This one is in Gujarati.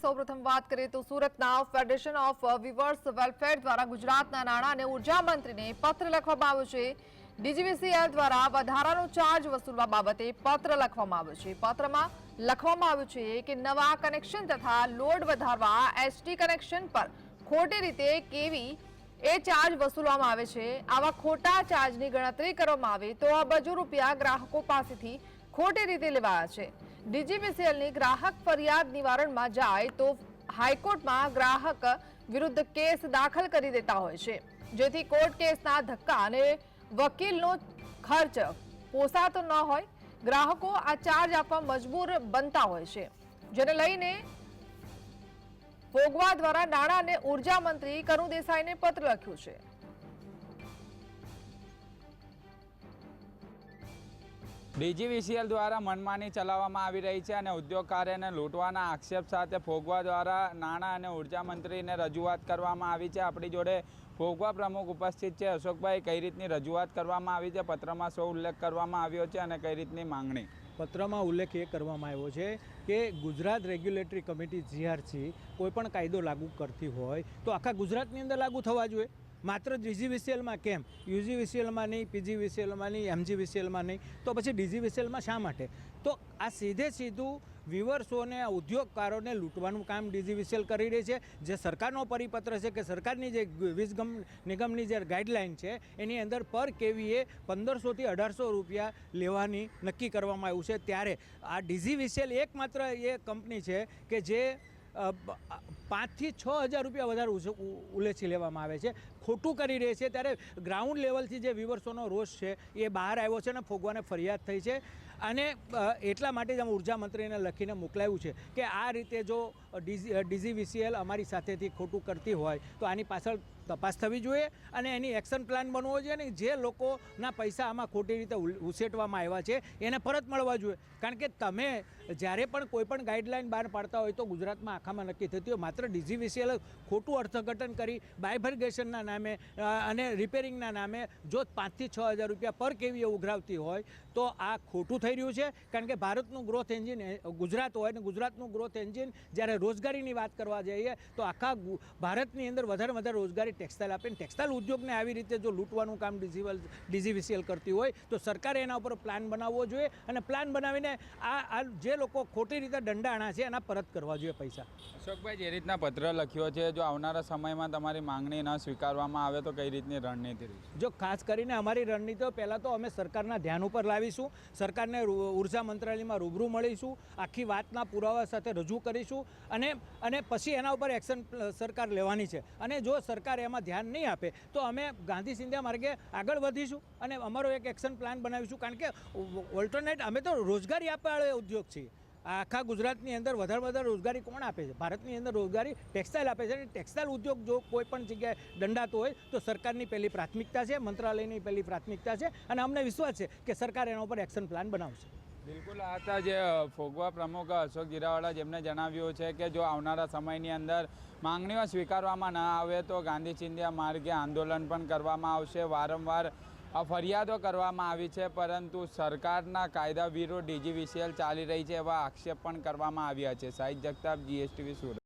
સૌપ્રથમ વાત કરીએ તો સુરતના ફેડરેશન ઓફ વિવર્સ વેલફેર દ્વારા ગુજરાતના નાણાં અને ઊર્જા મંત્રીને પત્ર લખવામાં આવ્યો છે. ડીજીવીસીએલ દ્વારા વધારાનો ચાર્જ વસૂલવા બાબતે પત્ર લખવામાં આવ્યો છે. પત્રમાં લખવામાં આવ્યું છે કે નવા કનેક્શન તથા લોડ વધારવા એસટી કનેક્શન પર ખોટી રીતે કેવી એ ચાર્જ વસૂલવામાં આવે છે. આવા ખોટા ચાર્જની ગણતરી કરવામાં આવે તો અબજો રૂપિયા ગ્રાહકો પાસેથી ખોટી રીતે લેવાયા છે. ડીજીવીસીએલની ગ્રાહક ફરિયાદ નિવારણમાં જાય તો હાઈકોર્ટમાં ગ્રાહક વિરુદ્ધ કેસ દાખલ કરી દેતા હોય છે. જેથી કોર્ટ કેસના ધક્કા અને વકીલનો ખર્ચ પોસાતો ન હોય, ગ્રાહકો આ ચાર્જ આપવા મજબૂર બનતા હોય છે. જેને લઈને ભોગવા દ્વારા નાણાં અને ઊર્જા મંત્રી કરુણ દેસાઈને પત્ર લખ્યું છે. ડીજીવીસીએલ દ્વારા મનમાની ચલાવવામાં આવી રહી છે અને ઉદ્યોગકારોને લૂંટવાના આક્ષેપ સાથે ફોગવા દ્વારા નાણાં અને ઊર્જા મંત્રીને રજૂઆત કરવામાં આવી છે. આપણી જોડે ફોગવા પ્રમુખ ઉપસ્થિત છે. અશોકભાઈ, કઈ રીતની રજૂઆત કરવામાં આવી છે? પત્રમાં શું ઉલ્લેખ કરવામાં આવ્યો છે અને કઈ રીતની માંગણી? પત્રમાં ઉલ્લેખ એ કરવામાં આવ્યો છે કે ગુજરાત રેગ્યુલેટરી કમિટી, જીઆરસી કોઈપણ કાયદો લાગુ કરતી હોય તો આખા ગુજરાતની અંદર લાગુ થવા જોઈએ. માત્ર ડીજીવીસીએલમાં કેમ? યુજીવીસીએલમાં નહીં, પીજીવીસીએલમાં નહીં, એમજીવીસીએલમાં નહીં, તો પછી ડીજીવીસીએલમાં શા માટે? તો આ સીધે સીધું વિવર્સોને ઉદ્યોગકારોને લૂંટવાનું કામ ડીજીવીસીએલ કરી રહી છે. જે સરકારનો પરિપત્ર છે કે સરકારની જે વીજ નિગમની જે ગાઈડલાઇન છે, એની અંદર પર કેવીએ પંદરસોથી અઢારસો રૂપિયા લેવાની નક્કી કરવામાં આવ્યું છે. ત્યારે આ ડીજીવીસીએલ એકમાત્ર એ કંપની છે કે જે પાંચથી છ હજાર રૂપિયા વધારે ઉલેચી લેવામાં આવે છે. ખોટું કરી રહી છે ત્યારે ગ્રાઉન્ડ લેવલથી જે વિવર્સોનો રોષ છે, એ બહાર આવ્યો છે અને ફોગવાને ફરિયાદ થઈ છે. અને એટલા માટે જ અમે ઊર્જા મંત્રીને લખીને મોકલાયું છે કે આ રીતે જો ડીઝી ડીઝીવીસીએલ અમારી સાથેથી ખોટું કરતી હોય, તો આની પાછળ તપાસ થવી જોઈએ અને એની એક્શન પ્લાન બનવો જોઈએ અને જે લોકોના પૈસા આમાં ખોટી રીતે ઉછેટવામાં આવ્યા છે, એને પરત મળવા જોઈએ. કારણ કે તમે જ્યારે પણ કોઈ પણ ગાઈડલાઈન બહાર પાડતા હોય તો ગુજરાતમાં આખામાં નક્કી થતી હોય. માત્ર ડીજીવીસીએલ ખોટું અર્થઘટન કરી બાયફર્ગેશનના નામે અને રિપેરિંગના નામે જો પાંચથી છ હજાર રૂપિયા પર કેવીએ ઉઘરાવતી હોય, તો આ ખોટું થઈ રહ્યું છે. કારણ કે ભારતનું ગ્રોથ એન્જિન ગુજરાત હોય અને ગુજરાતનું ગ્રોથ એન્જિન જ્યારે રોજગારીની વાત કરવા જઈએ, તો આખા ભારતની અંદર વધારે વધારે રોજગારી ટેક્સટાઇલ આપે ને ટેક્સટાઇલ ઉદ્યોગને આવી રીતે જો લૂંટવાનું કામ ડીજીવલ ડીજીવીસીએલ કરતી હોય તો સરકારે એના ઉપર પ્લાન બનાવવો જોઈએ અને પ્લાન બનાવીને આ આ જે લોકો ખોટી રીતે દંડાણા છે એના પરત કરવા જોઈએ પૈસા. અશોકભાઈ જે રીતના પત્ર લખ્યો છે જો આવનારા સમયમાં તમારી માંગણી ન સ્વીકારવામાં આવે તો કઈ રીતની રણનીતિ જો ખાસ કરીને અમારી રણનીતિઓ પહેલાં તો અમે સરકારના ધ્યાન ઉપર લાવીશું સરકારને ઊર્જા મંત્રાલયમાં રૂબરૂ મળીશું આખી વાતના પુરાવા સાથે રજૂ કરીશું અને અને પછી એના ઉપર એક્શન સરકાર લેવાની છે. અને જો સરકાર એમાં ધ્યાન નહીં આપે, તો અમે ગાંધી સિંધિયા માર્ગે આગળ વધીશું અને અમારો એક એક્શન પ્લાન બનાવીશું. કારણ કે ઓલ્ટરનેટ અમે તો રોજગારી આપવાળો ઉદ્યોગ છીએ. આખા ગુજરાતની અંદર વધારે વધારે રોજગારી કોણ આપે છે? ભારતની અંદર રોજગારી ટેક્સટાઇલ આપે છે. અને ટેક્સટાઇલ ઉદ્યોગ જો કોઈ પણ જગ્યાએ દંડાતો હોય, તો સરકારની પહેલી પ્રાથમિકતા છે, મંત્રાલયની પહેલી પ્રાથમિકતા છે. અને અમને વિશ્વાસ છે કે સરકાર એના ઉપર એક્શન પ્લાન બનાવશે. બિલકુલ, આ હતા જે ફોગવા પ્રમુખ અશોક ગીરાવાળા જેમને જણાવ્યું છે કે જો આવનારા સમયની અંદર માંગણીઓ સ્વીકારવામાં ન આવે તો ગાંધી ચિંધ્યા માર્ગે આંદોલન પણ કરવામાં આવશે. વારંવાર ફરિયાદો કરવામાં આવી છે, પરંતુ સરકારના કાયદા વિરુદ્ધ ડીજીવીસીએલ ચાલી રહી છે એવા આક્ષેપ પણ કરવામાં આવ્યા છે. સાહિત જગતાપ, જીએસટીવી સુરત.